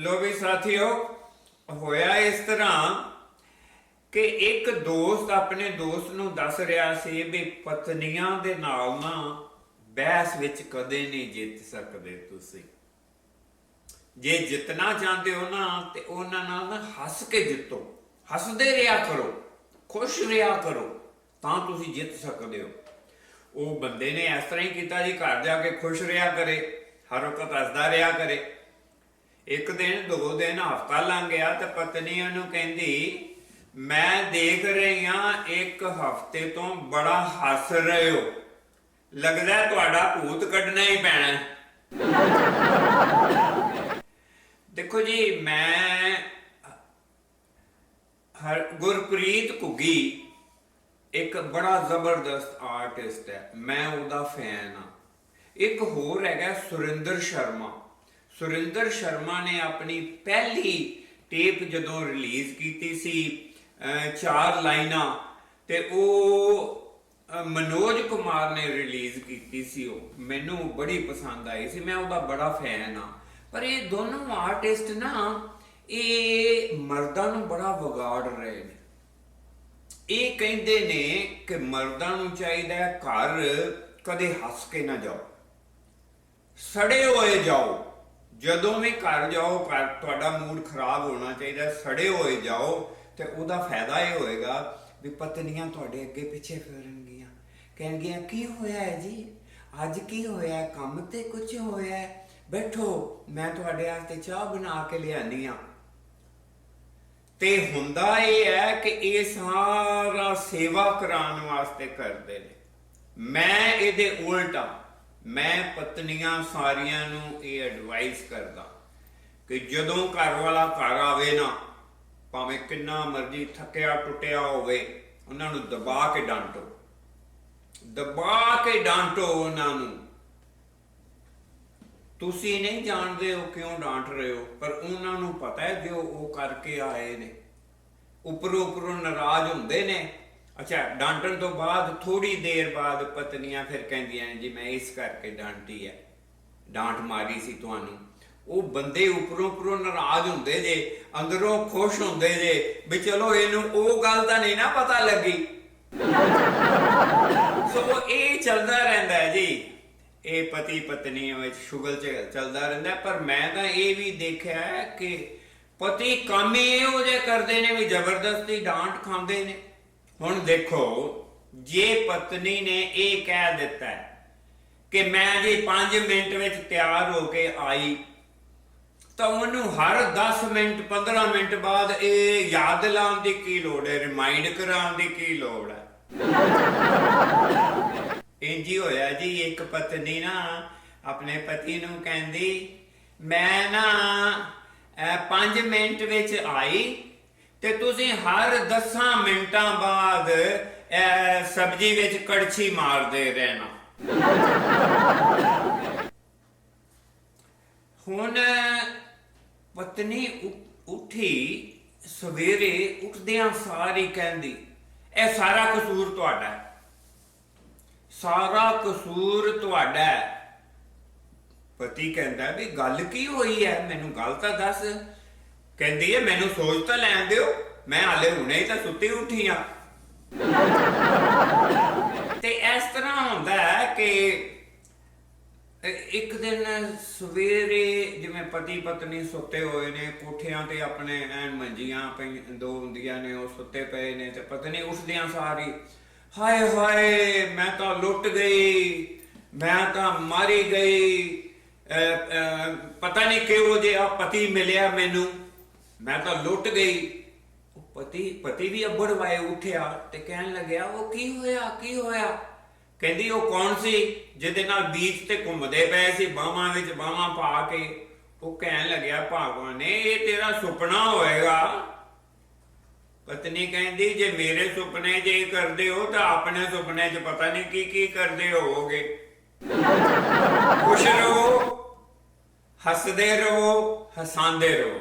ਲੋ ਵੀ ਸਾਥੀਓ, ਹੋਇਆ ਇਸ ਤਰ੍ਹਾਂ ਕਿ ਇੱਕ ਦੋਸਤ ਆਪਣੇ ਦੋਸਤ ਨੂੰ ਦੱਸ ਰਿਹਾ ਸੀ ਵੀ ਪਤਨੀਆਂ ਦੇ ਨਾਲ ਨਾ ਬਹਿਸ ਵਿੱਚ ਕਦੇ ਨਹੀਂ ਜਿੱਤ ਸਕਦੇ ਤੁਸੀਂ। ਜੇ ਜਿੱਤਣਾ ਚਾਹੁੰਦੇ ਹੋ ਨਾ, ਤੇ ਉਹਨਾਂ ਨਾਲ ਨਾ ਹੱਸ ਕੇ ਜਿੱਤੋ। ਹੱਸਦੇ ਰਿਹਾ ਕਰੋ, ਖੁਸ਼ ਰਿਹਾ ਕਰੋ, ਤਾਂ ਤੁਸੀਂ ਜਿੱਤ ਸਕਦੇ ਹੋ। ਉਹ ਬੰਦੇ ਨੇ ਇਸ ਤਰ੍ਹਾਂ ਹੀ ਕੀਤਾ ਜੀ, ਘਰ ਜਾ ਕੇ ਖੁਸ਼ ਰਿਹਾ ਕਰੇ, ਹਰ ਵਕਤ ਹੱਸਦਾ ਰਿਹਾ ਕਰੇ। ਇੱਕ ਦਿਨ, ਦੋ ਦਿਨ ਹਫਤਾ ਲੰਘ ਗਿਆ ਤੇ ਪਤਨੀ ਉਹਨੂੰ ਕਹਿੰਦੀ, ਮੈਂ ਦੇਖ ਰਹੀ ਹਾਂ, ਇੱਕ ਹਫ਼ਤੇ ਤੋਂ ਬੜਾ ਹੱਸ ਰਹੇ ਹੋ। ਲੱਗਦਾ ਤੁਹਾਡਾ ਭੂਤ ਕੱਢਣਾ ਹੀ ਪੈਣਾ ਦੇਖੋ ਜੀ, ਮੈਂ ਹਰ ਗੁਰਪ੍ਰੀਤ ਘੁੱਗੀ ਇੱਕ ਬੜਾ ਜ਼ਬਰਦਸਤ ਆਰਟਿਸਟ ਹੈ। ਮੈਂ ਉਹਦਾ ਫੈਨ ਆ ਇੱਕ ਹੋਰ ਹੈਗਾ ਸੁਰਿੰਦਰ ਸ਼ਰਮਾ। ਸੁਰਿੰਦਰ ਸ਼ਰਮਾ ਨੇ ਆਪਣੀ ਪਹਿਲੀ ਟੇਪ ਜਦੋਂ ਰਿਲੀਜ਼ ਕੀਤੀ ਸੀ ਚਾਰ ਲਾਈਨਾਂ, ਤੇ ਉਹ ਮਨੋਜ ਕੁਮਾਰ ਨੇ ਰਿਲੀਜ਼ ਕੀਤੀ ਸੀ ਉਹ। ਮੈਨੂੰ ਬੜੀ ਪਸੰਦ ਆਈ ਸੀ, ਮੈਂ ਉਹਦਾ ਬੜਾ ਫੈਨ ਆ ਪਰ ਇਹ ਦੋਨੋਂ ਆਰਟਿਸਟ ਨਾ, ਇਹ ਮਰਦਾਂ ਨੂੰ ਬੜਾ ਵਿਗਾੜ ਰਹੇ ਨੇ। ਇਹ ਕਹਿੰਦੇ ਨੇ ਕਿ ਮਰਦਾਂ ਨੂੰ ਚਾਹੀਦਾ ਘਰ ਕਦੇ ਹੱਸ ਕੇ ਨਾ ਜਾਓ। ਸੜੇ ਹੋਏ ਜਾਓ। ਜਦੋਂ ਵੀ ਘਰ ਜਾਓ, ਘਰ ਤੁਹਾਡਾ ਮੂਡ ਖਰਾਬ ਹੋਣਾ ਚਾਹੀਦਾ, ਸੜੇ ਹੋਏ ਜਾਓ, ਤੇ ਉਹਦਾ ਫਾਇਦਾ ਇਹ ਹੋਏਗਾ ਵੀ ਪਤਨੀਆਂ ਤੁਹਾਡੇ ਅੱਗੇ ਪਿੱਛੇ ਫਿਰਨਗੀਆਂ। ਕਹਿਣਗੀਆਂ, ਕੀ ਹੋਇਆ ਹੈ ਜੀ? ਅੱਜ ਕੀ ਹੋਇਆ ਕੰਮ ਤੇ ਕੁਝ ਹੋਇਆ ਬੈਠੋ, ਮੈਂ ਤੁਹਾਡੇ ਵਾਸਤੇ ਚਾਹ ਬਣਾ ਕੇ ਲਿਆਨੀ ਆ। ਤੇ ਹੁੰਦਾ ਇਹ ਹੈ ਕਿ ਇਹ ਸਾਰਾ ਸੇਵਾ ਕਰਾਉਣ ਵਾਸਤੇ ਕਰਦੇ ਨੇ। ਮੈਂ ਇਹਦੇ ਉਲਟਾ ਮੈਂ ਪਤਨੀਆਂ ਸਾਰੀਆਂ ਨੂੰ ਇਹ ਐਡਵਾਈਸ ਕਰਦਾ ਕਿ ਜਦੋਂ ਘਰ ਵਾਲਾ ਘਰ ਆਵੇ ਨਾ, ਭਾਵੇਂ ਕਿੰਨਾ ਮਰਜ਼ੀ ਥੱਕਿਆ ਟੁੱਟਿਆ ਹੋਵੇ, ਉਹਨਾਂ ਨੂੰ ਦਬਾ ਕੇ ਡਾਂਟੋ। ਦਬਾ ਕੇ ਡਾਂਟੋ ਉਹਨਾਂ ਨੂੰ। ਤੁਸੀਂ ਨਹੀਂ ਜਾਣਦੇ ਹੋ ਕਿਉਂ ਡਾਂਟ ਰਹੇ ਹੋ, ਪਰ ਉਹਨਾਂ ਨੂੰ ਪਤਾ ਹੈ ਜੋ ਉਹ ਕਰਕੇ ਆਏ ਨੇ। ਉੱਪਰੋਂ ਉੱਪਰੋਂ ਨਾਰਾਜ਼ ਹੁੰਦੇ ਨੇ। ਅੱਛਾ, ਡਾਂਟਣ ਤੋਂ ਬਾਅਦ ਥੋੜੀ ਦੇਰ ਬਾਅਦ ਪਤਨੀਆਂ ਫਿਰ ਕਹਿੰਦੀਆਂ ਨੇ, ਜੀ ਮੈਂ ਇਸ ਕਰਕੇ ਡਾਂਟੀ ਹੈ। ਡਾਂਟ ਮਾਰੀ ਸੀ ਤੁਹਾਨੂੰ। ਉਹ ਬੰਦੇ ਉੱਪਰੋਂ ਉੱਪਰੋਂ ਨਾਰਾਜ਼ ਹੁੰਦੇ ਜੇ, ਅੰਦਰੋਂ ਖੁਸ਼ ਹੁੰਦੇ ਜੇ, ਵੀ ਚਲੋ ਇਹਨੂੰ ਉਹ ਗੱਲ ਤਾਂ ਨਹੀਂ ਨਾ ਪਤਾ ਲੱਗੀ। ਸੋ ਇਹ ਚੱਲਦਾ ਰਹਿੰਦਾ ਹੈ ਜੀ। ਇਹ ਪਤੀ ਪਤਨੀ ਵਿੱਚ ਸ਼ੁਗਲ ਚੱਲਦਾ ਰਹਿੰਦਾ, ਪਰ ਮੈਂ ਤਾਂ ਇਹ ਵੀ ਦੇਖਿਆ ਕਿ ਪਤੀ ਕੰਮ ਹੀ ਇਹੋ ਜਿਹੇ ਕਰਦੇ ਨੇ ਵੀ ਜ਼ਬਰਦਸਤੀ ਡਾਂਟ ਖਾਂਦੇ ਨੇ। ਹੁਣ ਦੇਖੋ, ਜੇ ਪਤਨੀ ਨੇ ਇਹ ਕਹਿ ਦਿੱਤਾ ਕਿ ਮੈਂ ਜੇ 5 ਮਿੰਟ ਵਿੱਚ ਤਿਆਰ ਹੋ ਕੇ ਆਈ, ਤਾਂ ਉਹਨੂੰ ਹਰ 10 ਮਿੰਟ 15 ਮਿੰਟ ਬਾਅਦ ਇਹ ਯਾਦ ਲਾਉਣ ਦੀ ਕੀ ਲੋੜ ਹੈ ਰਿਮਾਈਂਡ ਕਰਾਉਣ ਦੀ ਕੀ ਲੋੜ ਹੈ? ਇੰਜੀ ਹੋਇਆ ਜੀ, ਇੱਕ ਪਤਨੀ ਨਾ ਆਪਣੇ ਪਤੀ ਨੂੰ ਕਹਿੰਦੀ, ਮੈਂ ਨਾ 5 ਮਿੰਟ ਵਿੱਚ ਆਈ ਤੇ ਤੁਸੀਂ ਹਰ 10 ਮਿੰਟਾਂ ਬਾਅਦ ਅਹ, ਸਬਜ਼ੀ ਵਿੱਚ ਕੜਛੀ ਮਾਰਦੇ ਰਹਿਣਾ। ਹੁਣ ਪਤਨੀ ਉੱਠੀ ਸਵੇਰੇ ਉੱਠਦਿਆਂ ਸਾਰੀ ਕਹਿੰਦੀ ਇਹ ਸਾਰਾ ਕਸੂਰ ਤੁਹਾਡਾ ਹੈ। ਸਾਰਾ ਕਸੂਰ ਤੁਹਾਡਾ ਹੈ। ਪਤੀ ਕਹਿੰਦਾ ਵੀ ਗੱਲ ਕੀ ਹੋਈ ਹੈ? ਮੈਨੂੰ ਗੱਲ ਤਾਂ ਦੱਸ। ਕਹਿੰਦੀ ਹੈ ਮੈਨੂੰ ਸੋਚ ਤਾਂ ਲੈਣ ਦਿਓ। ਮੈਂ ਹਾਲੇ ਹੁਣੇ ਹੀ ਤਾਂ ਸੁੱਤੀ ਉੱਠੀ ਆ। ਤੇ ਇਸ ਤਰ੍ਹਾਂ ਹੁੰਦਾ ਹੈ ਕਿ ਇੱਕ ਦਿਨ ਸਵੇਰੇ ਜਿਵੇਂ ਪਤੀ ਪਤਨੀ ਸੁੱਤੇ ਹੋਏ ਨੇ ਕੋਠਿਆਂ ਤੇ ਆਪਣੇ ਐਨ ਮੰਜੀਆਂ ਪਈ ਦੋ ਹੁੰਦੀਆਂ ਨੇ ਉਹ ਸੁੱਤੇ ਪਏ ਨੇ ਤੇ ਪਤਨੀ ਉੱਠਦਿਆਂ ਸਾਰੀ ਹਾਏ ਹਾਏ ਮੈਂ ਤਾਂ ਲੁੱਟ ਗਈ ਮੈਂ ਤਾਂ ਮਾਰੀ ਗਈ। ਅਹ, ਅਹ, ਪਤਾ ਨਹੀਂ ਕਿਹੋ ਜਿਹਾ ਪਤੀ ਮਿਲਿਆ ਮੈਨੂੰ। ਮੈਂ ਤਾਂ ਲੁੱਟ ਗਈ। ਉਹ ਪਤੀ ਪਤੀ ਵੀ ਅੱਬੜ ਵਾਏ ਉੱਠਿਆ ਤੇ ਕਹਿਣ ਲੱਗਿਆ, ਉਹ ਕੀ ਹੋਇਆ ਕੀ ਹੋਇਆ? ਕਹਿੰਦੀ, ਉਹ ਕੌਣ ਸੀ? ਜਿਹਦੇ ਨਾਲ ਬੀਚ ਤੇ ਘੁੰਮਦੇ ਪਏ ਸੀ, ਬਾਹਾਂ ਵਿੱਚ ਬਾਹਾਂ ਪਾ ਕੇ। ਉਹ ਕਹਿਣ ਲੱਗਿਆ, ਭਗਵਾਨ ਨੇ, ਇਹ ਤੇਰਾ ਸੁਪਨਾ ਹੋਏਗਾ। ਪਤਨੀ ਕਹਿੰਦੀ, ਜੇ ਮੇਰੇ ਸੁਪਨੇ ਜੇ ਕਰਦੇ ਹੋ ਤਾਂ ਆਪਣੇ ਸੁਪਨੇ 'ਚ ਪਤਾ ਨਹੀਂ ਕੀ ਕੀ ਕਰਦੇ ਹੋਵੋਗੇ। ਖੁਸ਼ ਰਹੋ, ਹੱਸਦੇ ਰਹੋ, ਹਸਾਉਂਦੇ ਰਹੋ।